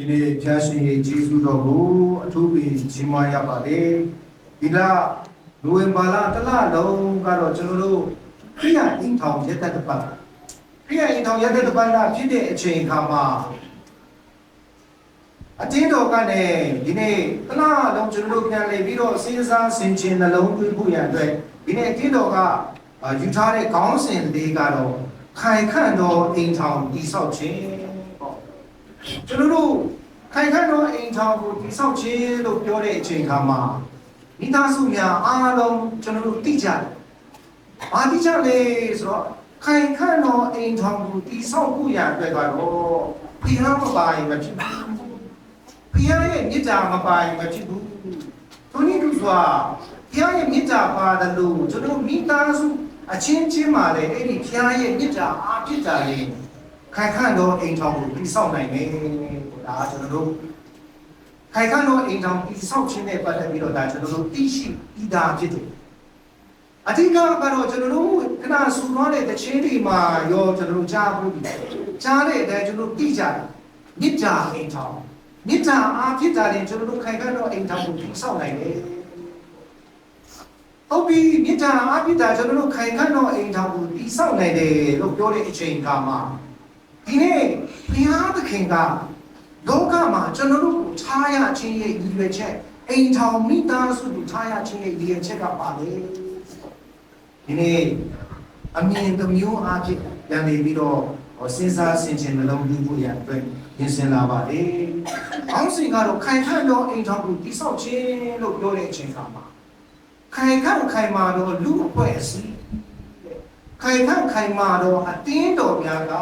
ဒီနေ့ဖျားရှင်ရဲ့ကျေးဇူးတော်ကိုအထူးပြီးကြီးမားရပါတယ်ဒီလနိုဝင်ဘာလတစ်လလုံးကတော့ကျွန်တော်တို့ခရိယအင်းထောင်ရက်သက်တစ်ပတ်ခရိယအင်းထောင်ရက်သက်တစ်ပတ်ကဖြစ်တဲ့အချိန်ခါမှာအတင်းတော်ကနေဒီနေ့တစ်လလုံးကျွန်တော်တို့ပြန်လည်ပြီးတော့စဉ်းစားဆင်ခြင်နှလုံးသွင်းဖို့ရန်အတွက်ဒီနေ့အတင်းတော်ကအာယူထားတဲ့ခေါင်းစဉ်လေးကတော့ခိုင်ခန့်သောအိမ်ထောင်တည်ဆောက်ခြင်းပေါ့ ကျွန်တော်တို့ခိုင်ခန့်သောအိမ်ထောင်ကိုတိဆောက်ခြင်းလို့ပြောတဲ့အချိန်ခါမှာမိသားစုများအားလုံးကျွန်တော်တို့သိကြတယ်။ဘာသိကြလဲဆိုတော့ခိုင်ခန့်သောအိမ်ထောင်ကိုတိဆောက်ဖို့ရအတွက်ကတော့ဘုရားမပါရင်မဖြစ်ဘူး။ဘုရားရဲ့မေတ္တာမပါရင်မဖြစ်ဘူး။ထိုနည်းတူစွာဘုရားရဲ့မေတ္တာပါတယ်လို့ကျွန်တော်မိသားစုအချင်းချင်းမှာလည်းအဲ့ဒီဘုရားရဲ့မေတ္တာအားဖြစ်တာလေ ခိုင်ခန့်သောအိမ်ထောင်ကိုတည်ဆောက်နိုင်မယ်ဒါကကျွန်တော်တို့ခိုင်ခန့်သောအိမ်ထောင်တည်ဆောက်ခြင်းနဲ့ပတ်သက်ပြီးတော့ဒါကျွန်တော်တို့သိရှိပြီးသားဖြစ်တယ်အဓိကကတော့ကျွန်တော်တို့ခဏဆူသွားတဲ့တခြင်းတွေမှာရောကျွန်တော်တို့ကြားဖို့ပြီကြားတဲ့အတိုင်းကျွန်တော်တို့သိကြတယ်မေတ္တာအိမ်ထောင်မေတ္တာအားဖြစ်တာရင်ကျွန်တော်တို့ခိုင်ခန့်သောအိမ်ထောင်ကိုတည်ဆောက်နိုင်တယ်ဟုတ်ပြီမေတ္တာအားဖြစ်တာကျွန်တော်တို့ခိုင်ခန့်သောအိမ်ထောင်ကိုတည်ဆောက်နိုင်တယ်လို့ပြောတဲ့အချိန်ခါမှာ ဒီနေ့ဘုရားသခင်ကလောကမှာကျွန်တော်တို့ကိုထားရခြင်းရဲ့ရည်ရွယ်ချက်အိမ်ထောင်မိသားစုကိုထားရခြင်းရဲ့ရည်ရွယ်ချက်ကပါလေဒီနေ့အမြင်တစ်မျိုးအားဖြင့်ပြန်နေပြီးတော့ဟောစဉ်းစားဆင်ခြင်နှလုံးသွင်းဖို့ရအတွက်ပြင်ဆင်လာပါလေ။အောင်းစင်ကတော့ခိုင်ခန့်သောအိမ်ထောင်ကိုတိဆောက်ခြင်းလို့ပြောတဲ့အချိန်ခါမှာခိုင်ခန့်ခိုင်မာသောလူအဖွဲ့အစည်း ခိုင်ခန့်ခိုင်မာတော့အတင်းတော်များက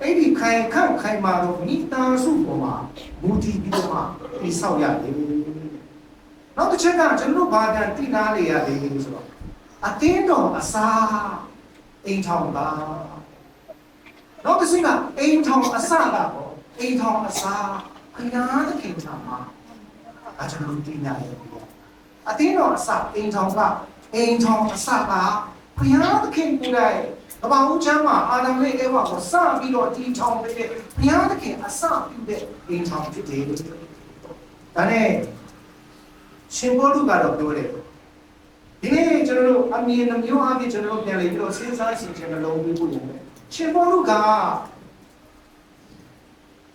အဲ့ဒီခိုင်ခန့်ခိုင်မာတော့မိသားစုပေါ်မှာမူတည်ပြီးတော့မှတိဆောက်ရတယ်။နောက်တစ်ချက်ကကျွန်တော်တို့ဘာပြန်တည်နာလေရတယ်ဆိုတော့အတင်းတော်အစားအိမ်ထောင်ပါနောက်တစ်ဆင့်ကအိမ်ထောင်အစားကပေါ့အိမ်ထောင်အစားခဏသခင်ထာမှာအကျွန်တော်တို့တည်နာရတယ်အတင်းတော်အစားအိမ်ထောင်ကအိမ်ထောင်အစားက ဘုရားသခင်ကိုယ်တိုင်ကမ္ဘာဦးချမ်းမှာအာဒမ်နဲ့အေဝါကိုစပြီးတော့တီထောင်ပေးတဲ့ဘုရားသခင်အစပြုတဲ့အိမ်ထောင်ဖြစ်တယ်။ဒါနဲ့ရှင်ဘောလူကတော့ပြောတယ်ဒီနေ့ကျွန်တော်တို့အမြင်နှမျိုးအပြည့်ကျွန်တော်တို့ပြန်လေပြီးတော့စဉ်းစားရှင်ခြင်းနှလုံးသွင်းဖို့ရတယ်။ရှင်ဘောလူက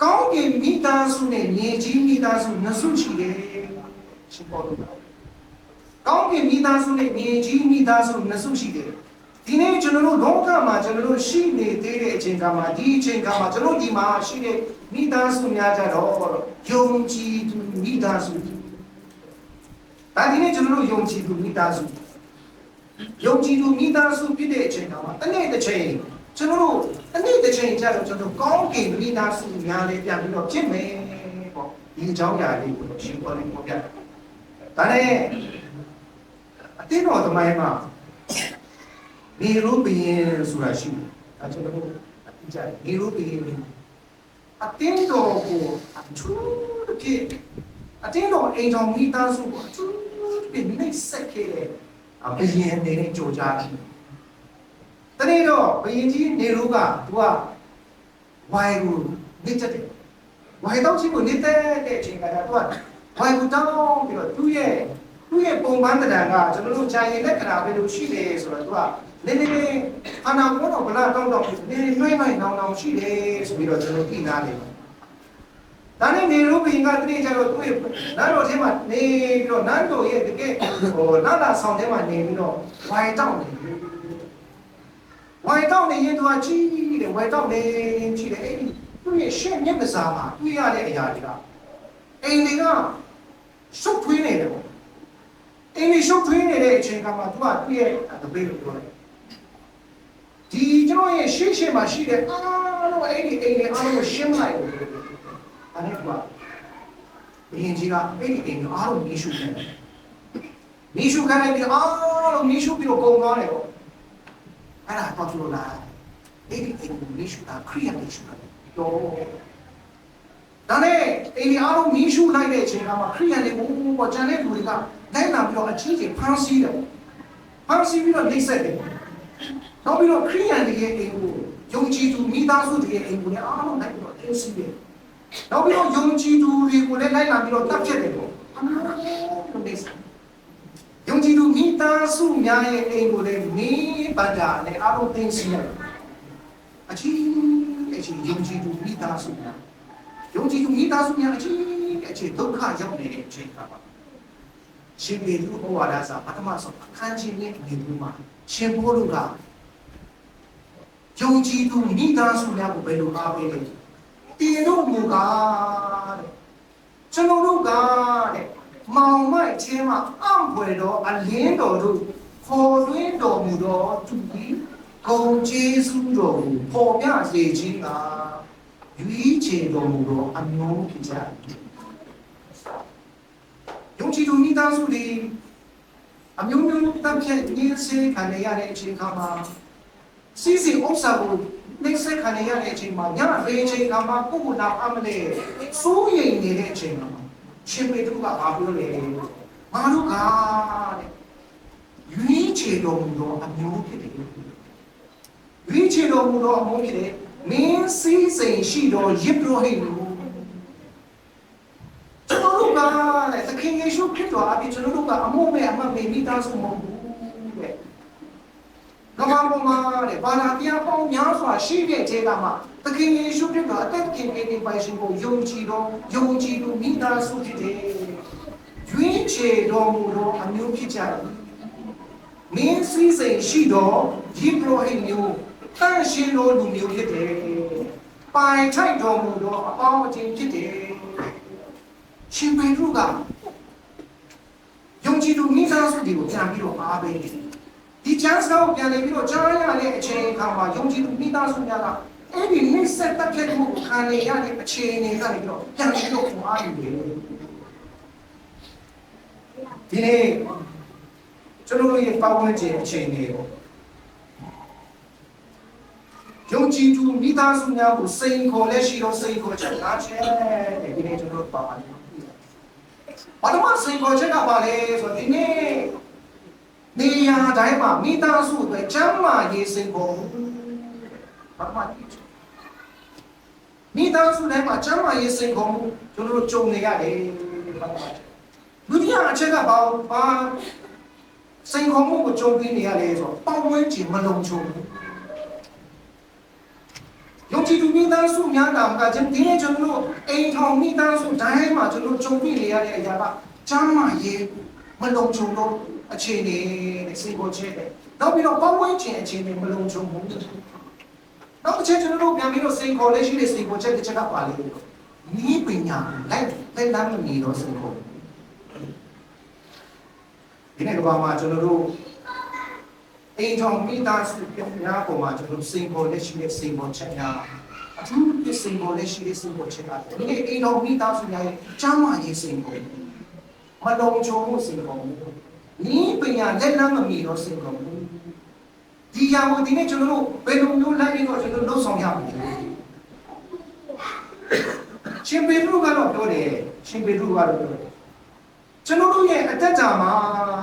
ကောင်းကင်မိသားစုနဲ့ညီကြီးမိသားစုနှစ်စုရှိတယ်။ရှင်ဘောလူက ကောင်းကင်မိသားစုနဲ့မြေကြီးမိသားစုနှစ်စုရှိတယ်။ဒီနေ့ကျွန်တော်တို့လောကမှာကျွန်တော်တို့ရှိနေသေးတဲ့အချိန်ကမှဒီအချိန်ကမှကျွန်တော်ဒီမှာရှိတဲ့မိသားစုများကြတော့ယုံကြည်သူမိသားစု။ဒါဒီနေ့ကျွန်တော်တို့ယုံကြည်သူမိသားစုယုံကြည်သူမိသားစုဖြစ်တဲ့အချိန်ကမှတနေ့တစ်ချိန်ကျွန်တော်တို့တနေ့တစ်ချိန်ကျတော့ကျွန်တော်ကောင်းကင်မိသားစုများလေးပြန်ပြီးတော့ဖြစ်မယ်ပေါ့ဒီအကြောင်းအရာလေးကိုရှင်းပြလေးပေါ့ဗျာ။ဒါနဲ့အ တင်းတော်သမိုင်းမှာနေရုဘီရင်ဆိုတာရှိတယ်။အဲကျွန်တော်တို့အတိအကျနေရုဘီရင်အတင်းတော်ကိုအထူးတစ်ဖြစ်အတင်းတော်အိမ်တော်မိသားစုကိုအထူးတစ်ဖြစ်မိတ်ဆက်ခဲ့တဲ့အဘီရင်နေနဲ့ကြိုးကြားတယ်။တနေ့တော့ဘီရင်ကြီးနေရုကသူကဝိုင်ကိုနေချက်တယ်။ဝိုင်တော့ချင်းကိုနေတဲ့တဲ့အချိန်ကတည်းကသူကဝိုင်ကိုတောင်းပြီးတော့သူ့ရဲ့ သူ့ရဲ့ပုံပန်းတံကကျွန်တော်တို့ခြံရည်လက္ခဏာပဲလို့ရှိတယ်ဆိုတော့သူကနေနေအာနာဘောတော့ဘလာတောင်းတော့နေနှွေးမိုင်းနောင်နောင်ရှိတယ်ဆိုပြီးတော့ကျွန်တော်သိနာတယ်ဒါနဲ့နေရုပ်ပင်ကတတိကျတော့သူ့ရဲ့နန်းတော်ထဲမှာနေပြီးတော့နန်းတော်ရဲ့တကယ်ဟိုနာလာဆောင်ထဲမှာနေပြီးတော့ဝိုင်တောင်းနေဝိုင်တောင်းနေရင်သူကကြီးတယ်ဝိုင်တောင်းနေကြီးတယ်အဲ့ဒီသူ့ရဲ့ရှက်မျက်နှာစာမှာတွေ့ရတဲ့အရာတွေကအိမ်တွေကရှုပ်ထွေးနေတယ်ပေါ့ အင်းလေးရှုပ်ထွေးနေတဲ့အချိန်ကမှသူကပြည့်တပိတ်လို့ပြောတယ်ဒီကျွန်တော်ရဲ့ရှေ့ရှေ့မှာရှိတဲ့အားလုံးအဲ့ဒီအိမ်တွေအားလုံးကိုရှင်းလိုက်တယ်။အဲ့ဒါကဘင်းကြီးကအဲ့ဒီအိမ်ကိုအားလုံးမီးရှုနေတယ်။မီးရှုခိုင်းလိုက်ပြီးအားလုံးမီးရှုပြီးတော့ကုန်သွားတယ်ပေါ့။အဲ့ဒါတော့သူတို့လားအဲ့ဒီအိမ်ကိုမီးရှုတာခရီးရမီးရှုတာတော့ ဒါနဲ့အိမ်ဒီအားလုံးမီးရှုလိုက်တဲ့အချိန်ကမှခရီးရနေဘိုးဘောကျန်တဲ့လူတွေကလိုက်လာပြီးတော့အချင်းချင်းဖမ်းဆီးတယ်ဖမ်းဆီးပြီးတော့နှိပ်စက်တယ်နောက်ပြီးတော့ခရီးရန်တွေရဲ့အိမ်ကိုယုံကြည်သူမိသားစုတွေရဲ့အိမ်ကိုလည်းအားလုံးလိုက်ပြီးတော့တင်းစီးတယ်နောက်ပြီးတော့ယုံကြည်သူတွေကိုလည်းလိုက်လာပြီးတော့တတ်ဖြတ်တယ်ပေါ့အမှန်လို့နေစယုံကြည်သူမိသားစုများရဲ့အိမ်ကိုလည်းနေပါတာနဲ့အားလုံးသိသိရတယ်အချင်းအချင်းယုံကြည်သူမိသားစုများ ယုံကြည်သူမိသားစုများအချင်းအချင်းဒုက္ခရောက်နေတဲ့အချိန်ကပါရှင်ပေလူဘဝဒါစာပထမဆုံးအခန်းကြီးနဲ့အမြင်မှုမှာရှင်ဘိုးတို့ကယုံကြည်သူမိသားစုများကိုဘယ်လိုအားပေးလဲတင်တို့မူကားတဲ့ကျွန်တော်တို့ကတဲ့မောင်မိုက်ချင်းမှာအံ့ဖွယ်တော်အလင်းတော်တို့ခေါ်တွင်းတော်မူတော်သူသည်ဂုံကျေးဇူးတော်ကိုပေါ်ပြစေခြင်းက ရွေးချယ်တော်မူတော်အမျိုးဖြစ်ကြ၏ယုံကြည်သူမိသားစုတွေအမျိုးမျိုးတပ်ဖြတ်ရင်းစေခံရတဲ့အချိန်ခါမှာစီစီဥစ္စာကိုနှိမ့်ဆက်ခံရတဲ့အချိန်မှာညရေအချိန်ခါမှာကိုယ်ကနာအမလေးစိုးရိမ်နေတဲ့အချိန်မှာရှင်ပေတုကဘာပြောလဲငါတို့ကတဲ့ရွေးချယ်တော်မူသောအမျိုးဖြစ်တယ်ရွေးချယ်တော်မူသောအမျိုးဖြစ်တယ် မင်းစည်းစိမ်ရှိတော်ရစ်ပရောဟိတ်လို့ကျွန်တော်တို့ကတဲ့သခင်ယေရှုခရစ်တော်အပြင်ကျွန်တော်တို့ကအမှုမဲ့အမှတ်မဲ့မိသားစုမဟုတ်ဘူးတဲ့ကမ္ဘာပေါ်မှာတဲ့ဘာသာတရားပေါင်းများစွာရှိတဲ့ခြေကမှာသခင်ယေရှုခရစ်တော်အသက်ခင်အေးအေးပိုင်ရှင်ကိုယုံကြည်တော်ယုံကြည်သူမိသားစုဖြစ်တယ်။ရွေးချယ်တော်မူသောအမျိုးဖြစ်ကြ၏။မင်းစည်းစိမ်ရှိတော်ဒီပရောဟိတ်မျိုး တန်ရှင်တော်လူမျိုးဖြစ်တယ်။ပိုင်ထိုက်တော်မူသောအပေါင်းအသင်းဖြစ်တယ်။ရှင်ပေရုကယုံကြည်သူမိသားစုတွေကိုပြန်ပြီးတော့အားပေးတယ်။ဒီချမ်းစကားကိုပြန်လည်ပြီးတော့ကြားရတဲ့အချိန်အခါမှာယုံကြည်သူမိသားစုများကအဲ့ဒီမိတ်ဆက်တက်ဖြတ်မှုကိုခံရတဲ့အခြေအနေကနေပြီးတော့ပြန်ပြီးတော့ပွားယူတယ်ဒီနေ့ကျွန်တော်တို့ရဲ့ပတ်ဝန်းကျင်အခြေအနေကို ယုံကြည်သူမိသားစုများကိုစိန်ခေါ်လက်ရှိတော့စိန်ခေါ်ချက်ငါချဲတဲ့ဒီနေ့ကျွန်တော်တို့ပါပါတယ်ဘာလို့မစိန်ခေါ်ချက်ကပါလဲဆိုတော့ဒီနေ့နေရာတိုင်းမှာမိသားစုတွေကျမ်းမာရေးစင်ကုန်ဘာမှမဖြစ်မိသားစုတိုင်းမှာကျမ်းမာရေးစင်ကုန်ကျွန်တော်တို့ကြုံနေရတယ်ဘာမှဒုတိယအချက်ကဘာဘာစင်ကုန်မှုကိုကြုံပြီးနေရတယ်ဆိုတော့ပတ်ဝန်းကျင်မလုံခြုံဘူး ယုံကြည်သူမိသားစုများတာကကျွန်ဒီနေ့ကျွန်တော်တို့အိမ်ထောင်မိသားစုတိုင်းမှာကျွန်တော်ကြုံပြီးနေရတဲ့အရာကကျမ်းမာရေးမလုံခြုံတော့အခြေအနေနဲ့စိတ်ကိုချဲ့တယ်။နောက်ပြီးတော့ပတ်ဝန်းကျင်အခြေအနေမလုံခြုံဘူး။နောက်တစ်ချက်ကျွန်တော်တို့ပြန်ပြီးတော့စိတ်ခေါ်လေးရှိတဲ့စိတ်ကိုချဲ့တစ်ချက်ကပါလေ။နီးပညာလိုက်လိုက်လမ်းမနေတော့စိတ်ကိုဒီနေ့ကဘာမှကျွန်တော်တို့ အိမ်ထောင်မိသားစုပြများပေါ်မှာကျွန်တော်စိတ်ခေါ်လေးရှိတဲ့စိတ်ကိုချဲ့ရအထူးသဖြင့်စိတ်ခေါ်လေးရှိတဲ့စိတ်ကိုချဲ့ရတယ်။ဒီနေ့အိမ်ထောင်မိသားစုများရဲ့ကျမ်းမာရေးစိတ်ကိုမလုံခြုံမှုစိတ်ကိုနီးပညာလက်လမ်းမမီတော့စင်ကုန်ဘူးဒီရမဒီနေ့ကျွန်တော်တို့ဘယ်လိုမျိုးလိုက်ပြီးတော့ကျွန်တော်တို့လှုပ်ဆောင်ရမလဲရှင်ပေရုကတော့ပြောတယ်ရှင်ပေရုကတော့ပြောတယ် ကျွန်တော်တို့ရဲ့အသက်တာမှာ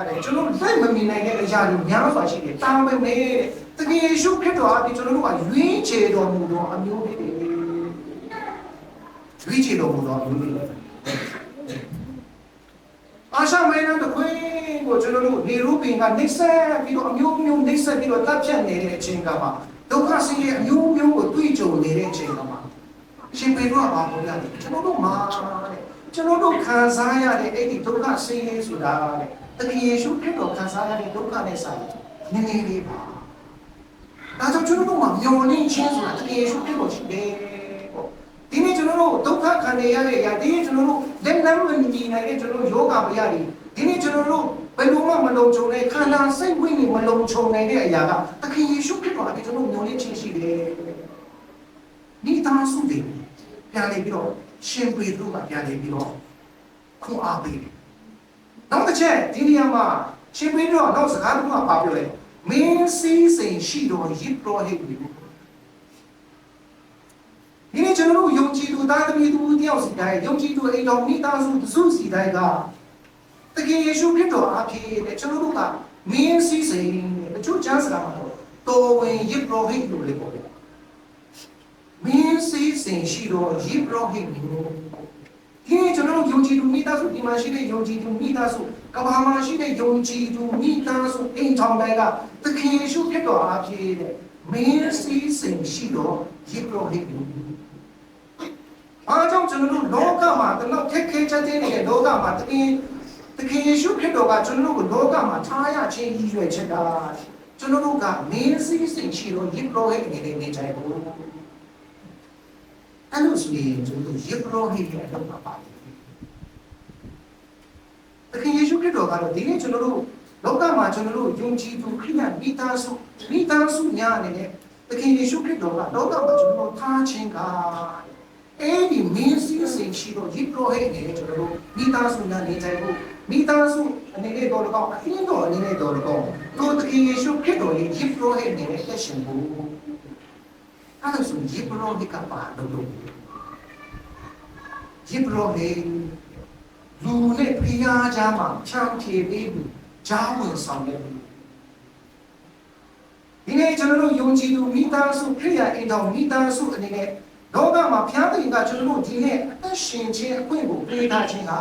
တဲ့ကျွန်တော်တို့လက်မမီနိုင်တဲ့အရာတွေများစွာရှိတယ်တာမမဲတဲ့တကယ်ယေရှုခရစ်တော်အပြင်ကျွန်တော်တို့ကရွေးချယ်တော်မူသောအမျိုးတွေရွေးချယ်တော်မူသောအမျိုးတွေအာရှမိုင်းနံတခွင်းကိုကျွန်တော်တို့နေရူပင်ကနှိမ့်ဆက်ပြီးတော့အမျိုးမျိုးနှိမ့်ဆက်ပြီးတော့တပ်ဖြတ်နေတဲ့အချိန်ကမှဒုက္ခဆင်းရဲအမျိုးမျိုးကိုတွေ့ကြုံနေတဲ့အချိန်ကမှရှင်ပေတော့ဘာပြောရလဲကျွန်တော်တို့မှာတဲ့ ကျွန်တော်တို့ခံစားရတဲ့အဲ့ဒီဒုက္ခဆင်းရဲဆိုတာတဲ့တကယ်ယေရှုခရစ်တော်ခံစားရတဲ့ဒုက္ခနဲ့ဆိုင်နည်းနည်းလေးပါဒါကြောင့်ကျွန်တော်တို့မှာမျောလင့်ခြင်းဆိုတာတကယ်ယေရှုခရစ်တော်ရှိတယ်ပေါ့ဒီနေ့ကျွန်တော်တို့ဒုက္ခခံနေရတဲ့အရာဒီနေ့ကျွန်တော်တို့လက်လမ်းမညီနိုင်တဲ့ကျွန်တော်တို့ယောဂဗျာတွေဒီနေ့ကျွန်တော်တို့ဘယ်လိုမှမလုံခြုံတဲ့ခန္ဓာစိတ်ဝိညာဉ်မလုံခြုံနိုင်တဲ့အရာကသခင်ယေရှုခရစ်တော်အပြင်ကျွန်တော်တို့မျှော်လင့်ခြင်းရှိတယ်။ဤသားစုတွေပြန်လေပြီးတော့ ရှင်ပေတရုကပြန်လေပြီးတော့ခွန်အားပေးတယ်။နောက်တစ်ချက်ဒီနေရာမှာရှင်ပေတရုကနောက်စကားတစ်ခုကပါပြောလဲမင်းစည်းစိမ်ရှိတော်ရစ်တော်ဟိတ်ပြီ။ဒီနေ့ကျွန်တော်တို့ယုံကြည်သူသားသမီးသူတယောက်စီတိုင်းယုံကြည်သူအိမ်တော်မိသားစုစုစီတိုင်းကတကယ်ယေရှုခရစ်တော်အဖြစ်တဲ့ကျွန်တော်တို့ကမင်းစည်းစိမ်တဲ့တချို့ကျမ်းစာမှာတော့တော်ဝင်ယေဘရဟိတ်လို့လေပေါ့ဗျာ မင်းစည်းစိမ်ရှိတော့ယေဘရဟိမျိုးဒီနေ့ကျွန်တော်တို့ယုံကြည်သူမိသားစုဒီမှာရှိတဲ့ယုံကြည်သူမိသားစုကမ္ဘာမှာရှိတဲ့ယုံကြည်သူမိသားစုအိမ်ထောင်တိုင်းကသခင်ယေရှုဖြစ်တော်အားဖြင့်တဲ့မင်းစည်းစိမ်ရှိတော့ယေဘရဟိမျိုးအားကြောင့်ကျွန်တော်တို့လောကမှာတလောက်ခက်ခဲချက်တဲ့နေတဲ့လောကမှာသခင်သခင်ယေရှုဖြစ်တော်ကကျွန်တော်တို့ကိုလောကမှာထားရခြင်းရည်ရွယ်ချက်ကကျွန်တော်တို့ကမင်းစည်းစိမ်ရှိတော့ယေဘရဟိအနေနဲ့နေကြဖို့ အဲ့လိုဆိုရင်ကျွန်တော်ယေဘရဟိရဲ့အလုပ်ပါပါတယ်။တခင်ယေရှုခရစ်တော်ကတော့ဒီနေ့ကျွန်တော်တို့လောကမှာကျွန်တော်တို့ယုံကြည်သူခရိယမိသားစုမိသားစုများအနေနဲ့တခင်ယေရှုခရစ်တော်ကလောကမှာကျွန်တော်တို့ထားခြင်းကအဲ့ဒီမင်းစည်းစိမ်ရှိတော့ယေဘရဟိအနေနဲ့ကျွန်တော်တို့မိသားစုများနေကြဖို့မိသားစုအနေနဲ့တော်တော်အင်းတော်အနေနဲ့တော်တော်တို့တခင်ယေရှုခရစ်တော်ရဲ့ယေဘရဟိအနေနဲ့သက်ရှင်ဖို့ အဲ့ဒါဆိုယေဘရဟိကပါလို့လို့ယေဘရဟိလူနဲ့ဖျားကြမှာချမ်းပြေပြီးဘူးဂျာဝင်ဆောင်တယ်ဒီနေ့ကျွန်တော်တို့ယုံကြည်သူမိသားစုခရိယာအိမ်တော်မိသားစုအနေနဲ့လောကမှာဖျားတဲ့ကကျွန်တော်တို့ဒီနေ့အသက်ရှင်ခြင်းအခွင့်ကိုပေးထားခြင်းဟာ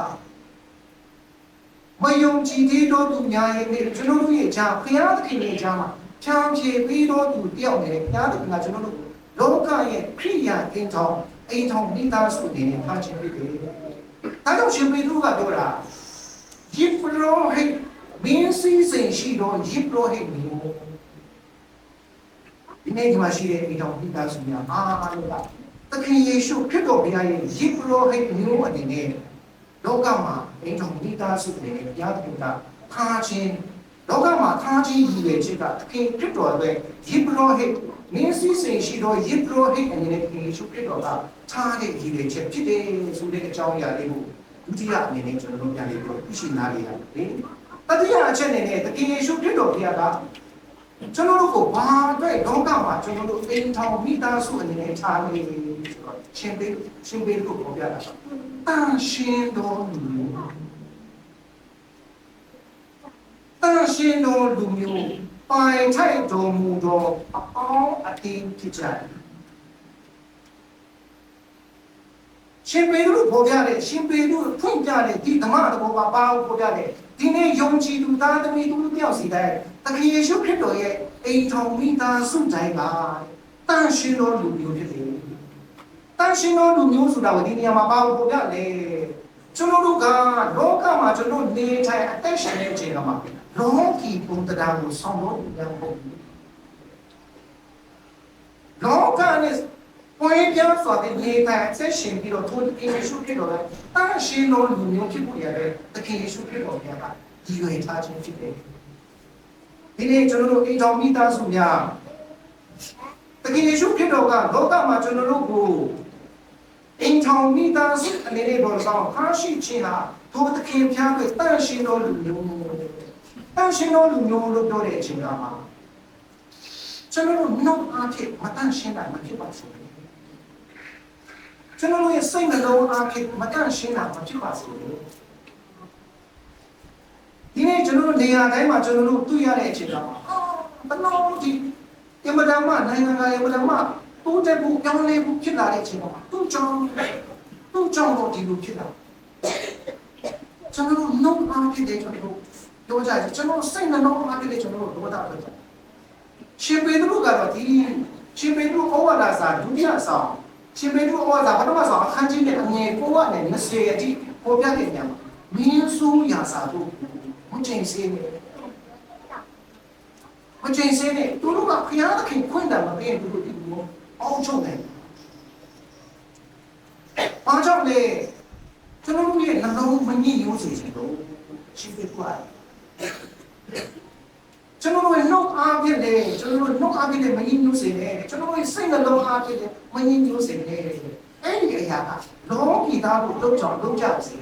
မယုံကြည်သေးတော့သူများရဲ့နေ့ကျွန်တော်တို့ရဲ့ဂျာဖျားသခင်ရဲ့ဂျာမှာချမ်းပြေပြီးတော့သူတယောက်နဲ့ဖျားသခင်ကကျွန်တော်တို့ လောကရဲ့ခရိယာအင်းထောင်အိမ်ထောင်မိသားစုတွေနဲ့ထားခြင်းဖြစ်တယ်။ဒါကြောင့်ရှင်ပေတရုကပြောတာယေဘရဟိမင်းစည်းစိမ်ရှိတော့ယေဘရဟိမျိုးဒီနေ့ဒီမှာရှိတဲ့အိမ်ထောင်မိသားစုများအားလုံးကသခင်ယေရှုခရစ်တော်ဘုရားရဲ့ယေဘရဟိမျိုးအနေနဲ့လောကမှာအိမ်ထောင်မိသားစုတွေနဲ့ဘုရားသခင်ကထားခြင်းလောကမှာထားခြင်းရည်ရွယ်ချက်ကသခင်ခရစ်တော်ရဲ့ယေဘရဟိ မင်းစည်းစိမ်ရှိတော့ယေဘရဟိအနေနဲ့သခင်ယေရှုခရစ်တော်ကထားတဲ့ရည်ရွယ်ချက်ဖြစ်တယ်ဆိုတဲ့အကြောင်းအရာလေးကိုဒုတိယအနေနဲ့ကျွန်တော်တို့ပြန်လေးပြောသိရှိနားလေရတယ်။တတိယအချက်အနေနဲ့သခင်ယေရှုခရစ်တော်ဘုရားကကျွန်တော်တို့ကိုဘာအတွက်လောကမှာကျွန်တော်တို့အိမ်ထောင်မိသားစုအနေနဲ့ထားနေဆိုတော့ရှင်ပေးရှင်ပေးလို့ပြောပြတာ။တန်ရှင်တော်လူမျိုးတန်ရှင်တော်လူမျိုး ပိုင်ထိုက်တော်မူသောအပေါင်းအသင်းဖြစ်ကြတယ်ရှင်ပေရုပေါ်ပြတဲ့ရှင်ပေရုဖွင့်ပြတဲ့ဒီဓမ္မတဘောပါပါပေါ်ပြတဲ့ဒီနေ့ယုံကြည်သူသားသမီးသူတယောက်စီတိုင်းသခင်ယေရှုခရစ်တော်ရဲ့အိမ်ထောင်မိသားစုတိုင်းကတန်ရှင်တော်လူမျိုးဖြစ်တယ်တန်ရှင်တော်လူမျိုးဆိုတာကဒီနေရာမှာပါပေါ်ပြလေကျွန်တော်တို့ကလောကမှာကျွန်တော်နေထိုင်အသက်ရှင်နေချိန်မှာ လောကီပုံတရားကိုဆောင်လို့ရဖို့လောကနဲ့ပွင့်ပြစွာတဲ့နေထိုင်ဆက်ရှင်ပြီးတော့ထိုယေရှုခရစ်တော်ကတာရှင်တော်လူမျိုးဖြစ်ပေါ်ရတဲ့သခင်ယေရှုခရစ်တော်ကဒီရွယ်ထားခြင်းဖြစ်တယ်ဒီနေ့ကျွန်တော်တို့အိမ်တော်မိသားစုများသခင်ယေရှုခရစ်တော်ကလောကမှာကျွန်တော်တို့ကိုအိမ်ထောင်မိသားစုအနေနဲ့ပေါ်ဆောင်ခါရှိခြင်းဟာထိုသခင်ဖျားကိုတန်ရှင်တော်လူမျိုး တန်ရှင်တော်လူမျိုးလို့ပြောတဲ့အချိန်ကမှာကျွန်တော်တို့နှုတ်အားဖြင့်မတန်ရှင်းနိုင်မဖြစ်ပါဘူးကျွန်တော်တို့ရဲ့စိတ်နှလုံးအားဖြင့်မတန်ရှင်းနိုင်မဖြစ်ပါဘူးဒီနေ့ကျွန်တော်တို့နေရာတိုင်းမှာကျွန်တော်တို့တွေ့ရတဲ့အချိန်ကမှာဘယ်လိုဒီယမဒမနိုင်ငံကယမဒမတိုးတက်ဖို့ပြောင်းလဲဖို့ဖြစ်လာတဲ့အချိန်မှာသူ့ကြောင့်သူ့ကြောင့်တော့ဒီလိုဖြစ်လာကျွန်တော်တို့နှုတ်အားဖြင့်ကျွန်တော် တို့ပြောကြတယ်ကျွန်တော်စိတ်နှလုံးအားဖြင့်ကျွန်တော်တို့ဒေါသဖြစ်တယ်ရှင်ပေတရုကတော့ဒီရှင်ပေတရုဩဝါဒစာဒုတိယဆောင်ရှင်ပေတရုဩဝါဒပထမဆောင်အခန်းကြီးနဲ့အငယ်9နဲ့20အထိပေါ်ပြတဲ့ညမှာမင်းဆိုးရာစာတို့မချိန်စေးနေမချိန်စေးနေသူတို့ကဖျားသခင်ခွင့်တယ်မပေးဘူးသူတို့အောင်းချုံတယ်ဘာကြောင့်လဲကျွန်တော်တို့ရဲ့နှလုံးမငြိမ်ရိုးစေချင်လို့ရှင်ပေတရုက ကျွန်တော်တို့ရဲ့နှုတ်အားဖြင့်လေကျွန်တော်တို့နှုတ်အားဖြင့်လေမငြိမ်မျိုးစေတယ်ကျွန်တော်တို့ရဲ့စိတ်နှလုံးအားဖြင့်လေမငြိမ်မျိုးစေတယ်အဲ့ဒီအရာကလောကီသားတို့တုံ့ကြောင်လုပ်ကြစေ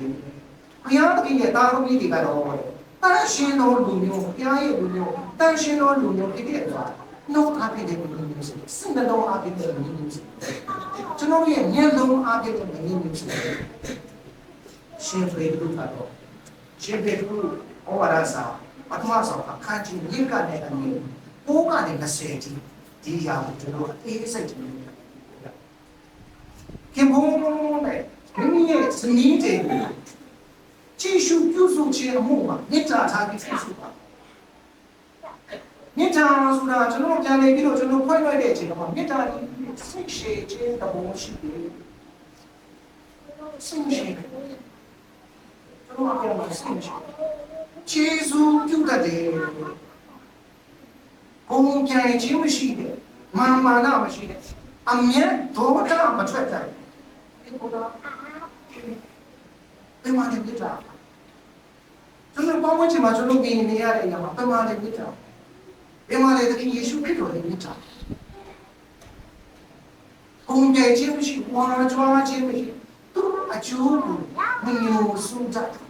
ဘုရားသခင်ရဲ့သားသမီးတွေကတော့တန်ရှင်တော်လူမျိုးဘုရားရဲ့လူမျိုးတန်ရှင်တော်လူမျိုးဖြစ်တဲ့အတွက်နှုတ်အားဖြင့်လေမငြိမ်မျိုးစေစိတ်နှလုံးအားဖြင့်လေမငြိမ်မျိုးစေကျွန်တော်ရဲ့ဉာဏ်လုံးအားဖြင့်လေမငြိမ်မျိုးစေရှင်ပေတရုကတော့ ရှင်ပေတရုဩဝါဒစာပထမဆုံးအခန်းကြီးမြင့်ကနေကနေပိုးကနေ20ကြီးဒီရာကိုကျွန်တော်အေးစိတ်ကြီးခင်ဗျုံးနဲ့မိမိရဲ့ဇနီးတွေကိုကြည့်ရှုပြုစုခြင်းအမှုမှာမေတ္တာထားပြီးပြုစုပါမေတ္တာဆိုတာကျွန်တော်ပြန်နေပြီးတော့ကျွန်တော်ဖွင့်လိုက်တဲ့အချိန်မှာမေတ္တာဒီစိတ်ရှိခြင်းတဘောရှိတယ်စိတ်ရှိတယ်ကျွန် တော်အပြောမှာစိတ်ရှိခြေစူးပြုတ်တယ်ဘုံပြန်ခြင်းမရှိတယ်မာမာနမရှိတယ်အမြဲဒေါသမထွက်တယ်ဒီဘုရားဘယ်မှာလဲမေတ္တာကျွန်တော်ပေါ့ဝင်ချင်မှာကျွန်တော်ပြင်နေရတဲ့အရာမှာဘယ်မှာလဲမေတ္တာဘယ်မှာလဲတခင်ယေရှုခရစ်တော်ရဲ့မေတ္တာဘုံပြန်ခြင်းမရှိဝါကြွားခြင်းမရှိသူအကျိုးကိုမမျိုးစုတတ်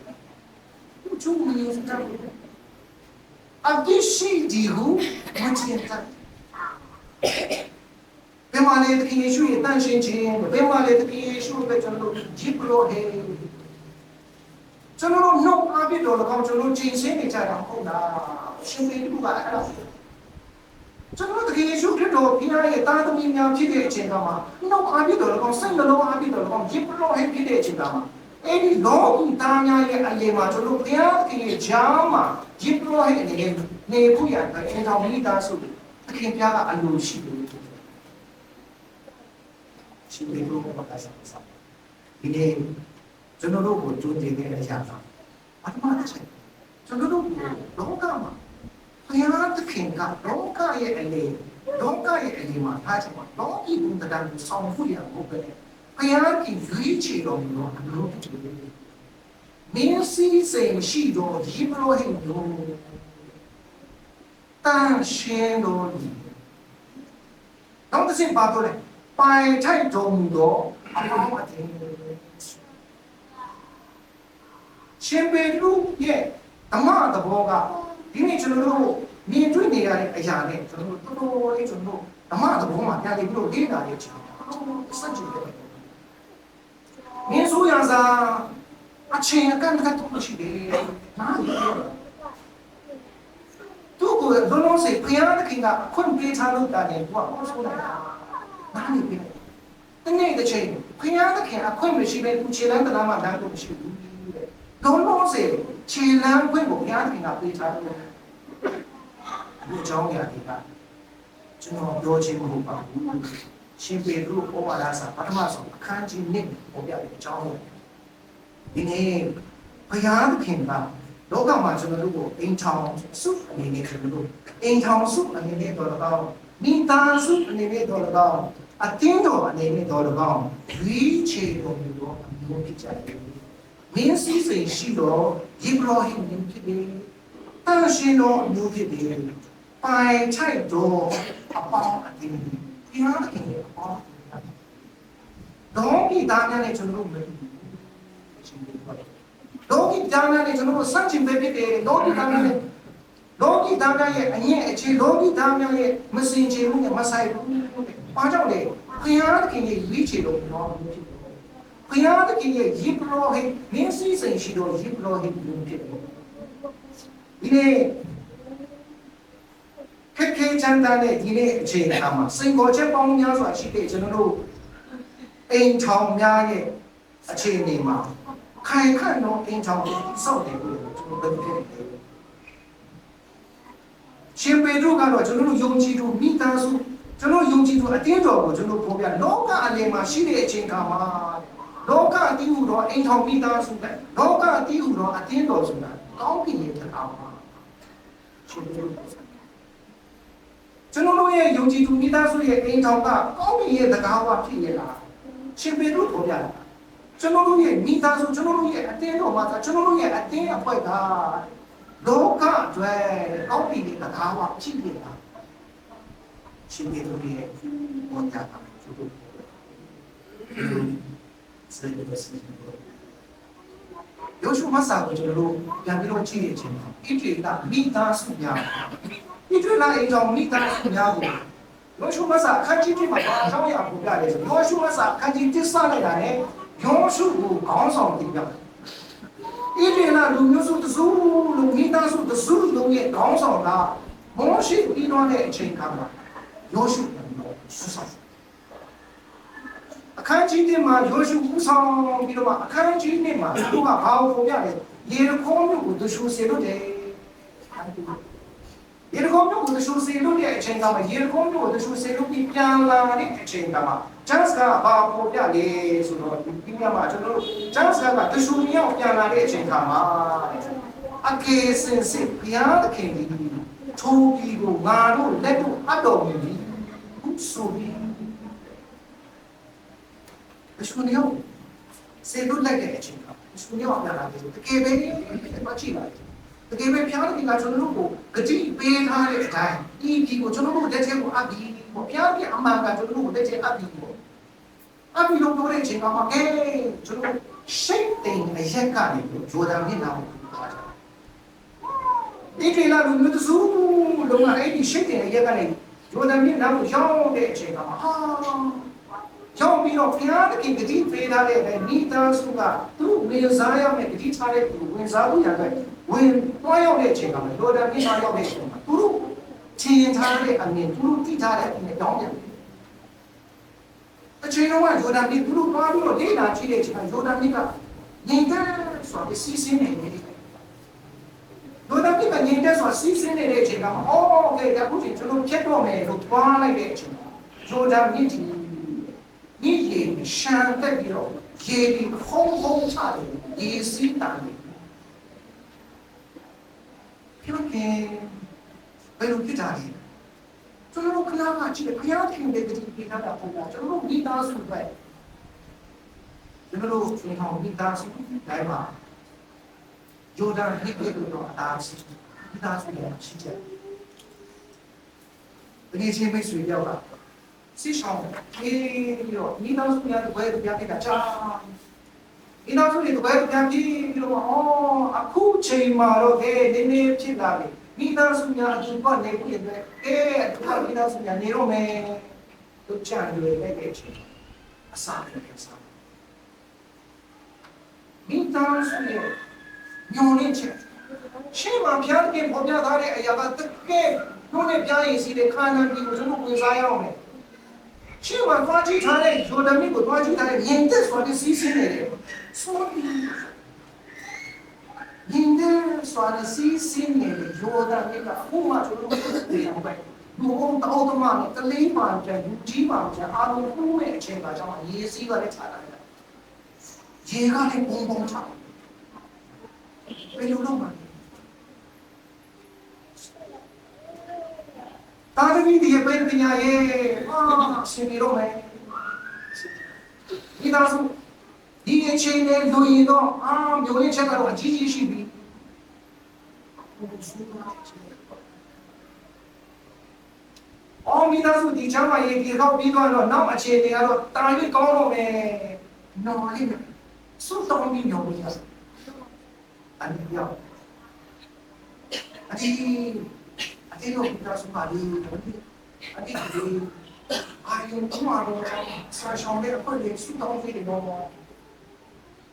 သူကျိုးမမျိုးစုတတ်အပြစ်ရှိဒီဟုမချင်တတ်ဘယ်မှာလဲတခင်ယေရှုရဲ့တန်ရှင်းခြင်းဘယ်မှာလဲတခင်ယေရှုရဲ့ကျွန်တော်တို့ဂျီပလိုဟေကျွန်တော်တို့နှုတ်အားပြတော်၎င်းကျွန်တော်တို့ချိန်ဆနေကြတာဟုတ်လားရှင်ပေတူကအဲ့ဒါကျွန်တော်တကယ်ယေရှုခရစ်တော်ဘုရားရဲ့တာသမီများဖြစ်တဲ့အချိန်ကမှနှုတ်အားပြတော်၎င်းစိတ်နှလုံးအားပြတော်၎င်းဂျီပလိုဟေဖြစ်တဲ့အချိန်ကမှ အဲ့ဒီလောကီသားများရဲ့အရေးမှာကျွန်တော်ဘုရားသခင်ရဲ့ဂျာမှာဂျီပလိုဟေအနေနဲ့နေဖို့ရတဲ့အထောင်မိသားစုသခင်ပြားကအလိုရှိတယ်ရှင်ပေတူကမကစားစားဒီနေ့ကျွန်တော်တို့ကိုကြိုးတင်နေတဲ့အရာကပထမတစ်ချက်ကျွန်တော်တို့လောကမှာဘုရားသခင်ကလောကရဲ့အနေလောကရဲ့အနေမှာထားချင်မှာလောကီဘုံတန်ကိုဆောင်ဖို့ရဖို့ပဲ ဘုရားကရွေးချယ်တော်မူတော့အလိုဖြစ်တယ်မင်းစီစိန်ရှိတော်ဒီမလို့ဟင်တို့တန်ရှင်းတော်ဒီတော့တစ်စင်ပါတော့လေပိုင်ထိုက်တော်မူတော့အလောင်းအတင်းရှင်ပေလူရဲ့ဓမ္မသဘောကဒီနေ့ကျွန်တော်တို့မြင်တွေ့နေရတဲ့အရာနဲ့ကျွန်တော်တို့တော်တော်လေးကျွန်တော်တို့ဓမ္မသဘောမှာပြန်ပြီးတော့လေ့လာနေချင်တယ်စัจ jin တယ် မင်းဆိုရစားအချင်းအကန်ကတော့ရှိတယ်နားလေသူကလုံးလုံးစိဖျားတဲ့ခင်ကအခွင့်ပေးထားလို့တာတယ်သူကဟောဆိုလိုက်တာနားလေပြီတနေ့တစ်ချိန်ဖျားတဲ့ခင်အခွင့်မရှိဘဲသူခြေလမ်းတလားမှလမ်းတော့မရှိဘူးတဲ့လုံးလုံးစိခြေလမ်းခွင့်ကိုဖျားတဲ့ခင်ကပေးထားလို့ဒီအကြောင်းအရာတွေကကျွန်တော်ပြောချင်မဟုတ်ပါဘူး ရှင်ပေရုဩဝါဒစာပထမဆုံးအခန်းကြီး1ပေါ်ပြတဲ့အကြောင်းကိုဒီနေ့ဘုရားသခင်ကလောကမှာကျွန်တော်တို့ကိုအိမ်ထောင်စုအနေနဲ့ကျွန်တော်တို့အိမ်ထောင်စုအနေနဲ့တော့တော့မိသားစုအနေနဲ့တော့တော့အတင်းတော်အနေနဲ့တော့တော့ရွေးချယ်တော်မူသောအမျိုးဖြစ်ကြတယ်မင်းစည်းစိမ်ရှိတော့ယေဘရဟိမ်ဖြစ်တယ်တန်ရှင်တော်အမျိုးဖြစ်တယ်ပိုင်ထိုက်တော့အပေါင်းအတင်း ဘုရားသခင်ရဲ့အပေါင်းတော့ဒီသားများနဲ့ကျွန်တော်တို့မတူလောကီသားများနဲ့ကျွန်တော်တို့စัจ jin ပဲဖြစ်တယ်လောကီသားများနဲ့လောကီသားများရဲ့အငြင်းအခြေလောကီသားများရဲ့မစင်ချေမှုနဲ့မဆိုင်ဘူး။ဘာကြောင့်လဲ။ဘုရားသခင်ရဲ့ရည်ချေတော်မူတော်မူဖြစ်တယ်။ဘုရားသခင်ရဲ့ယေဘရဟိမင်းစည်းစိမ်ရှိတော်ယေဘရဟိလူဖြစ်တယ်။ဒီနေ့ ခက်ခဲချမ်းသာတဲ့ဒီနေ့အချိန်အခါမှာစိန်ခေါ်ချက်ပေါင်းများစွာရှိတဲ့ကျွန်တော်တို့အိမ်ထောင်များရဲ့အခြေအနေမှာခိုင်ခန့်သောအိမ်ထောင်ကိုစောင့်နေလို့ကျွန်တော်တို့ဖြစ်တယ်။ရှင်ပေတုကတော့ကျွန်တော်တို့ယုံကြည်သူမိသားစုကျွန်တော်ယုံကြည်သူအတင်းတော်ကိုကျွန်တော်ပေါ်ပြလောကအလယ်မှာရှိတဲ့အချိန်ခါမှာလောကအတိဟုတော့အိမ်ထောင်မိသားစုပဲလောကအတိဟုတော့အတင်းတော်ဆိုတာကောင်းကင်ရဲ့တရားပါရှင်ပေတု ကျွန်တော်တို့ရဲ့ယုံကြည်သူမိသားစုရဲ့အိမ်ထောင်ကကောင်းကင်ရဲ့တကားဝဖြစ်ရလားရှင်ပေတုပေါ်ပြတာကျွန်တော်တို့ရဲ့မိသားစုကျွန်တော်တို့ရဲ့အတင်းတော်မှာကျွန်တော်တို့ရဲ့အတင်းအဖွဲ့ကလောကအတွက်ကောင်းကင်ရဲ့တကားဝဖြစ်ရလားရှင်ပေတုရဲ့ပေါ်ပြတာကျွန်တော်စိတ်နဲ့စိတ်နဲ့ယောရှုမဆာကိုကျွန်တော်တို့ပြန်ပြီးတော့ကြည့်ရခြင်းဣတိကမိသားစုများ ဒီတွေ့လာအိမ်တော်မိသားစုများကိုယောရှုမဆာခန်းကြီးပြမှာအကြောင်းအရာကိုပြတယ်ဆိုယောရှုမဆာခန်းကြီးတစ္ဆလိုက်တာနဲ့ယောရှုကိုခေါင်းဆောင်တင်ပြတယ်ဣတိလာလူမျိုးစုတစုလူမိသားစုတစုလုံးရဲ့ခေါင်းဆောင်ကမောရှိပြီးတော့တဲ့အချိန်ခါမှာယောရှုကိုဆဆအခန်းကြီးတင်မှာယောရှုဦးဆောင်ပြီးတော့အခန်းကြီးနဲ့မှာသူကဘာကိုပေါ်ပြလဲယေရခေါမြို့ကိုသူရှုစေလို့တယ် ယေရခေါမြို့ကိုသူရှုစေလို့တဲ့အချိန်ကမှယေရခေါမြို့ကိုသူရှုစေလို့ပြီးပြန်လာတဲ့အချိန်ကမှဂျတ်စ်ကဘာပေါ်ပြလဲဆိုတော့ဒီညမှာကျွန် တော်တို့ဂျတ်စ်ကသူရှုမြောက်ပြန်လာတဲ့အချိန်ကမှအကေစင်စစ်ဘုရားသခင်ကြီးထိုးပြီးကိုငါတို့လက်တို့အပ်တော်မူပြီဟုတ်ဆိုပြီးအရှင်ရောစေလို့လိုက်တဲ့အချိန်ကအရှင်ရောပြန်လာတယ်တကယ်ပဲမကြည့်ပါဘူးတကယ်ပဲဖျားတယ်ကကျွန်တော်တို့ကိုဂတိပေးထားတဲ့အတိုင်းဒီဒီကိုကျွန်တော်တို့လက်ချက်ကိုအပ်ပြီးပေါ့ဖျားပြအမှန်ကကျွန်တော်တို့လက်ချက်အပ်ပြီးပေါ့အပ်ပြီးတော့ပြောတဲ့အချိန်ကမှကဲကျွန်တော်ရှိတ်တင်အရက်ကနေပြီးဂျိုဒန်မြင့်လာကိုသွားကြဒီထေလာလူမျိုးတစုလုံးကအဲ့ဒီရှိတ်တင်အရက်ကနေဂျိုဒန်မြင့်လာကိုရောက်တဲ့အချိန်ကမှဟာကြောင့်ပြီးတော့ဘုရားသခင်ဂတိပေးထားတဲ့မိသားစုကသူ့ဝင်စားရမယ့်ဂတိထားတဲ့သူဝင်စားလို့ရတဲ့ ဝင်တွားရောက်တဲ့အချိန်ကမှလောဒန်ပြင်းသွားရောက်တဲ့အချိန်မှာသူတို့ထင်ထားတဲ့အမြင်သူတို့သိထားတဲ့အမြင်တောင်းတယ်အချိန်တော့ကဂျိုဒန်ပြသူတို့တွားပြီးတော့ဒေတာကြည့်တဲ့အချိန်မှာဂျိုဒန်ပြကငြိမ်သက်ဆိုပြီးစီးစင်းနေတယ်ဂျိုဒန်ပြကငြိမ်သက်ဆိုစီးစင်းနေတဲ့အချိန်ကမှအော်ကဲဒါခုချိန်ကျွန်တော်ဖြတ်တော့မယ်လို့တွားလိုက်တဲ့အချိန်မှာဂျိုဒန်ပြဒီဒီရေရှမ်းတက်ပြီးတော့ရေဒီခုံးခုံးချတယ်ရေစီးတန်တယ် ပြောကေဘယ်လိုဖြစ်တာလဲကျွန်တော်တို့ခလာကကြည့်ဘုရားခင်တဲ့ဒီပြတာပုံလားကျွန်တော်တို့မိသားစုပဲကျွန်တော်တို့ဒီကောင်မိသားစုတိုင်းမှာဂျိုဒန်ဟစ်ပြီးတော့အားစီမိသားစုရဲ့ရှိချက်ဒီချင်းမိတ်ဆွေရောက်လာစီရှောင်းအေးပြီးတော့မိသားစုများတွေဘယ်လိုပြခဲ့ တာချာမိသားစုတွေဘယ်လိုပြကြည့်ပြီးတော့အော်အခုချိန်မှာတော့ကဲနည်းနည်းဖြစ်လာပြီမိသားစုများအတူကနေပြီးရင်ကဲအခုမိသားစုများနေတော့မယ်တို့ချန်တွေလည်းခဲ့ချင်အစားလည်းစားမိသားစုရဲ့ညုံနေချက်ရှေ့မှာဖျားတဲ့ပေါ်ပြထားတဲ့အရာကတကယ်တို့နဲ့ပြားရင်စီတဲ့ခါနန်ဒီကိုကျွန်တော်ဝင်စားရအောင်မယ်ရှေ့မှာသွားကြည့်ထားတဲ့ယောဒမီကိုသွားကြည့်ထားတဲ့ယင်သက်ဆိုတဲ့စီးစင်းနေတယ်ဆိုပြီးယင်သက်ဆိုတဲ့စီးစင်းနေတဲ့ယော ဒမီကဟိုမှာကျွန်တော်တို့ပြန်ပဲဘူုံတောက်တမနဲ့တလေးမှကျန်ယူကြီးမှကျန်အားလုံးဖူးတဲ့အချိန်ကကြောင့်ရေစီးကလည်းချလာတယ်ရေကလည်းပုံပုံချဘယ်လိုလုပ်မှာတာသမီဒီရဲ့ပဲပညာရဲ့အာရှင်ပြီးတော့မယ်ဒီသားစု ဒီအချိန်နဲ့လူရင်တော့အာမျိုးရင်းချက်ကတော့အကြီးကြီးရှိပြီအော်မိသားစုဒီချမ်းမရေးဒီတော့ပြီးတော့နောက်အခြေအနေကတော့တာရွေးကောင်းတော့မယ်နော်လေးစွတ်တော်ပြီးမျိုးရင်းအန်ဒီယောအတီး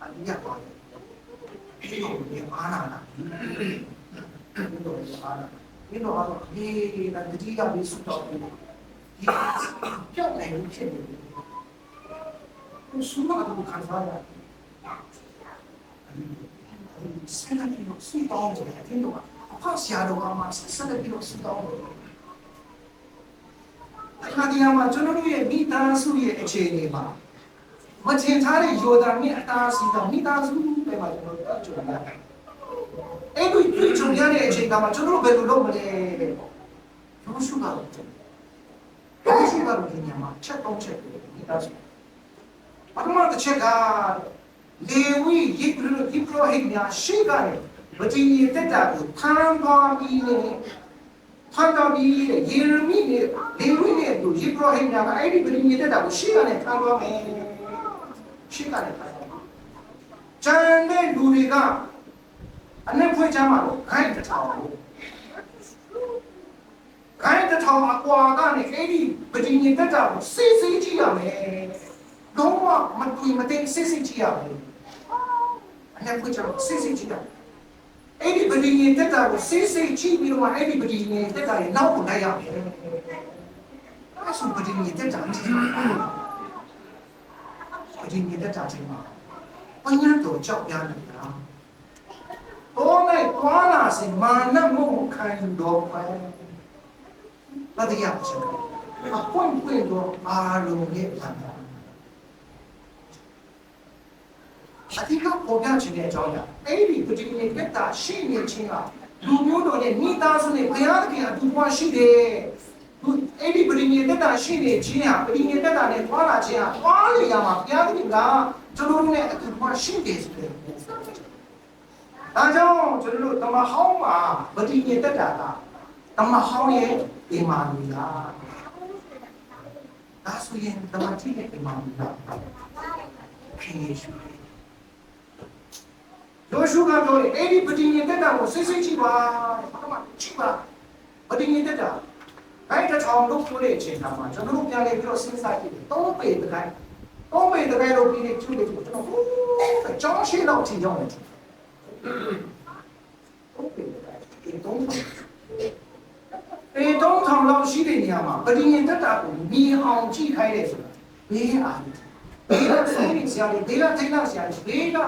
Aquello que traz um marido, aquele ai, eu não amo, se a gente vai colher, isso dá um filho bom. Ali agora, eu não ana, eu não ana, eu não ana, e na diga isso dá um filho. E eu nem sei. Eu sou uma do casal. Sai daqui, eu sou bom, entendeu? ဖောက်ဆရာတော်ကမှဆက်လက်ပြီးတော့ဆူတောင်းတယ်။အခါဒီမှာကျွန်တော်တို့ရဲ့မိသားစုရဲ့အခြေအနေမှာ မထင်ထားတဲ့ယောဒန်ရဲ့အတားအဆီးတော့မိသားစုပဲမှာကျွန်တော်တို့ကြုံရတယ်။အဲ့ဒီကြုံရတဲ့အချိန်ကမှကျွန်တော်တို့ဘယ်လိုလုပ်မလဲတဲ့ပေါ့။ယောရှုကတော့ယောရှုကတော့ဒီညမှာချက်တော့ချက်ပြီးမိသားစုပထမတစ်ချက်ကလေဝိယေဘရဟိပရောဟိညာရှိကလည်းမတည်ရတဲ့တာကိုဖမ်းသွားပြီးလေဖမ်းသွားပြီးလေယေရမိနဲ့လေဝိနဲ့တို့ယေဘရဟိမ်ကအဲ့ဒီပရိညတဲ့တာကိုရှေ့ကနေဖမ်းသွားမယ် ရှေ့ကနေဖမ်းသွားကျန်တဲ့လူတွေကအနှစ်ဖွင့်ချမ်းမှာတော့ခိုင်းတစ်ထောင်ကိုခိုင်းတစ်ထောင်အကွာကနေအဲ့ဒီပရိညတဲ့တာကိုစစ်စစ်ကြည့်ရမယ်တော့မတူမတင်စစ်စစ်ကြည့်ရမယ်အနှစ်ဖွင့်ချမ်းစစ်စစ်ကြည့်ရမယ်အဲ့ဒီပတိငင်တက်တာကိုစိတ်စိတ်ကြည့်ပြီးတော့အဲ့ဒီပတိငင်တက်တာရဲ့နောက်ကိုလိုက်ရမယ်။အဲ့ဆိုပတိငင်တက်တာ ကြည့်ပတိမြတ်တာချင်းမှာပညာတော်ကြောက်ပြနေတာတော်လိုက်သွားလာစေမာနမှုခံတော်ပဲလာတရားချင်းအပွင့်ပွင့်တော့အာလုံးရဲ့အန္တရာယ်အတိကပေါ်ပြခြင်းတဲ့အကြောင်းအရာအဲ့ဒီပတိမြတ်တာရှိနေခြင်းကလူမျိုးတော်နဲ့မိသားစုနဲ့ဘုရားသခင်အတူတူရှိတယ် သူအဲ့ဒီပရိညေတ္တာရှိနေခြင်းဟာပရိညေတ္တာနဲ့တွာလာခြင်းဟာတွာလေရမှာဘုရားသခင်ကကျွန်တော်တို့နဲ့အတူတူရှိတယ်ဆိုတဲ့ဒါကြောင့်ကျွန်တော်တို့တမဟောင်းမှာပရိညေတ္တာကတမဟောင်းရဲ့ဒီမာမီလားဒါဆိုရင်တမတိရဲ့ဒီမာမီလားခင်ယေရှုယောရှုကပြောတယ်အဲ့ဒီပတိညင်တက်တာကိုစိတ်စိတ်ကြည့်ပါဘာမှကြည့်ပါပတိညင်တက်တာ အဲ့တထောင်လို့ပြောတဲ့အချိန်မှာကျွန်တော်တို့ပြန်လေပြီးတော့စဉ်းစားကြည့်တယ်သုံးပေတကိုင်းသုံးပေတကိုင်းလို့ပြီးနေကျူးတယ်ကျွန်တော်ဟိုးကြောင်းရှိတော့ထင်ရောက်တယ်သုံးပေတကိုင်းဒီသုံးထောင်ဒီသုံးထောင်လောက်ရှိတဲ့နေရာမှာပတိညင်တက်တာကိုမြင်အောင်ကြည့်ခိုင်းတယ်ဆိုတာဘေးအားဘေးကဆိုင်ဆရာတွေဘေးကထိုင်လာဆရာတွေဘေးက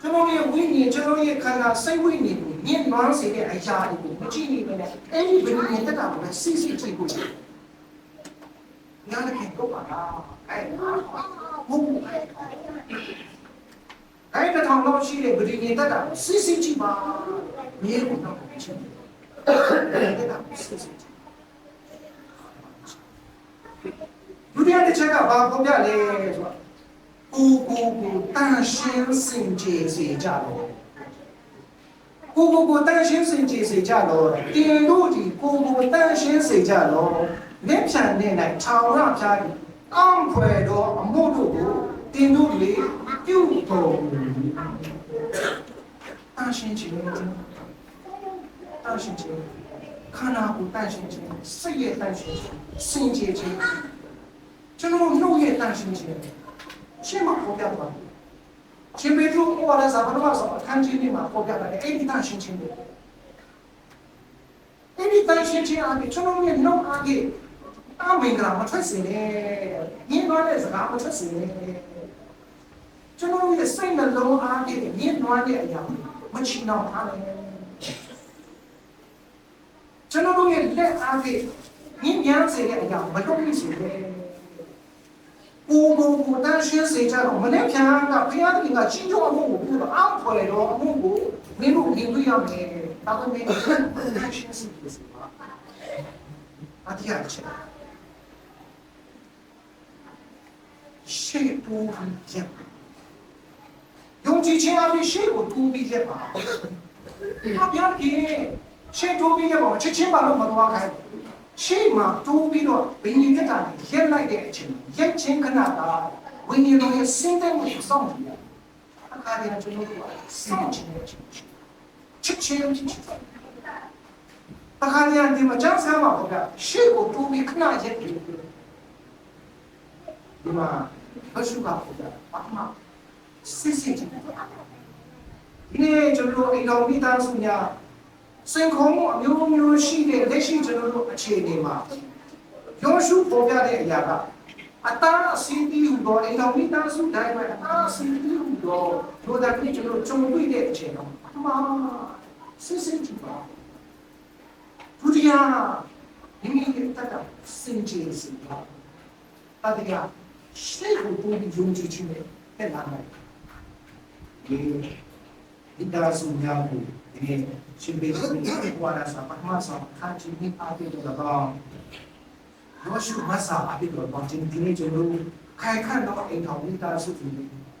ကျွန်တော်ရဲ့ဝိညာဉ်ကျွန်တော်ရဲ့ခန္ဓာစိတ်ဝိညာဉ်ကိုညှဉ်းနှွမ်းစေတဲ့အရာတွေကိုမကြည့်နေပဲနဲ့အဲ့ဒီဘယ်လိုတက်တာကိုလဲစစ်စစ်ကြည့်ဖို့။ညာလည်းတော့ပါလား။အဲ့ဒါဟုတ်။အဲ့ဒါထောင်လို့ရှိတဲ့ဗဒီညတက်တာစစ်စစ်ကြည့်ပါ။မြေကိုတော့ကြည့်။တက်တာစစ်စစ်ကြည့်။ဒုတိယတစ်ချက်ကဘာပေါ်ပြလဲဆိုတော့ ကိုကိုကိုတန်ရှင်းစင်ကြယ်စေကြတော့ကိုကိုကိုတန်ရှင်းစင်ကြယ်စေကြတော့တင်တို့ဒီကိုကိုတန်ရှင်းစေကြတော့လက်ဖြန်နဲ့နိုင်ထောင်ရဖြားပြီးအောင်းဖွယ်တော့အမှုတို့ကိုတင်တို့လေပြုတ်တော်တန်ရှင်းခြင်းတန် ရှင်းခြင်းခန္ဓာကိုတန်ရှင်းခြင်းစိတ်ရဲ့တန်ရှင်းခြင်းစင်ကြယ်ခြင်းကျွန်တော်နှုတ်ရဲ့တန်ရှင်းခြင်းရှင်းမှာပေါ်ပြသွားတယ်။ရှင်ပေထရုဟောရစာဘာလို့ဆိုအခန်းကြီးនេះမှာပေါ်ပြတာလေအဲ့ဒီတန်ရှင်းခြင်းတွေ။အဲ့ဒီတန်ရှင်းခြင်းအပြင်ကျွန်တော်ရဲ့နှုတ်အားကြီးအမင်္ဂလာမထွက်စေနဲ့။ညင်သွားတဲ့စကားမထွက်စေနဲ့။ကျွန်တော်ရဲ့စိတ်နှလုံးအားကြီးညင်သွားတဲ့အရာမချီနှောင်ထားနဲ့။ကျွန်တော်ရဲ့လက်အားကြီးညင်ညာစေတဲ့အရာမလုပ်နိုင်စေနဲ့။ ကိုကိုကိုတန်းရှင်းစေကြတော့မနေ့ဖြန်ကဘုရားသခင်ကချင်းချုံအမှုကိုပြုတော့အောက်ဖွဲ့တော့အမှုကိုမင်းတို့မြင်တွေ့ရမယ်ဒါပေမဲ့တန်းရှင်းစေစေပါအတရားချက်ရှေ့တူပြီးချက်ယုံကြည်ခြင်းအပြင်ရှေ့ကိုတူပြီးချက်ပါအပြားကြီးရှေ့တူပြီးချက်ပါချက်ချင်းပါလို့မသွားခိုင်းဘူး ရှေ့မှာတိုးပြီးတော့ဘိညာဉ်တက်တာရက်လိုက်တဲ့အချိန်ရက်ချင်းခဏတာဝိညာဉ်တော်ရဲ့စင်းတဲ့မှုကိုစောင့်ကြည့်ရအခါတည်းကျွန်တော်တို့စောင့်ကြည့်နေချင်းချစ်ချင်းချစ်ချင်းအခါတည်းဒီမှာကျန်းဆန်းမှာပေါ့ကရှေ့ကိုတိုးပြီးခဏရက်ပြီးဒီမှာဘရှုကပေါ့ကဘာမှစစ်စစ်ချင်းဒီနေ့ကျွန်တော်တို့အိမ်တော်မိသားစုများ စင်ခုံမှုအမျိုးမျိုးရှိတဲ့လက်ရှိကျွန်တော်တို့အခြေအနေမှာယောရှုပေါ်ပြတဲ့အရာကအတားအစီတီဟူသောအိမ်တော်မိသားစုတိုင်းမှာအတားအစီတီဟူသောဒုဒတိကျွန်တော်ကြုံတွေ့တဲ့အချိန်တော့အမှစစ်စစ်ကြည့်ပါဒုတိယဒီမိရဲ့တတ်တာစင်ကြယ်စီပါတတိယရှေ့ကိုပုံပြီးယုံကြည်ခြင်းနဲ့ဟဲ့လာမယ်ဒီဒီဒါစုများကို ဒီနေ့ရှင်ပေကိုဝါရစာပထမဆောင်ခါချင်းမိအားပေးတော့တော့ရောရှုမဆာအပိတော့ဘာချင်းဒီနေ့ကျွန်တော်ခိုင်ခန့်တော့အိမ်တော်မိသားစုတွေ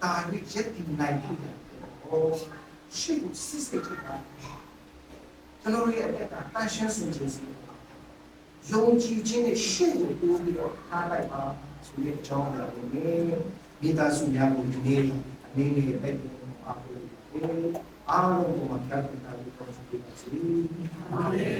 တာရစ်ရက်ဒီနိုင်ပြီ။ဟောရှိကိုစစ်စစ်ချတာကျွန်တော်ရဲ့အတတန်ရှင်းစင်ခြင်းစီယုံကြည်ခြင်းနဲ့ရှေ့ကိုတိုးပြီးတော့ထားလိုက်ပါဆိုတဲ့အကြောင်းအရာတွေမိသားစုများကိုဒီနေ့အနေနဲ့ပဲအားပေးအားလုံးကိုမှပြတ် ပြတ်ပြီးတော့ဆုပေးပါစေ။အာမင်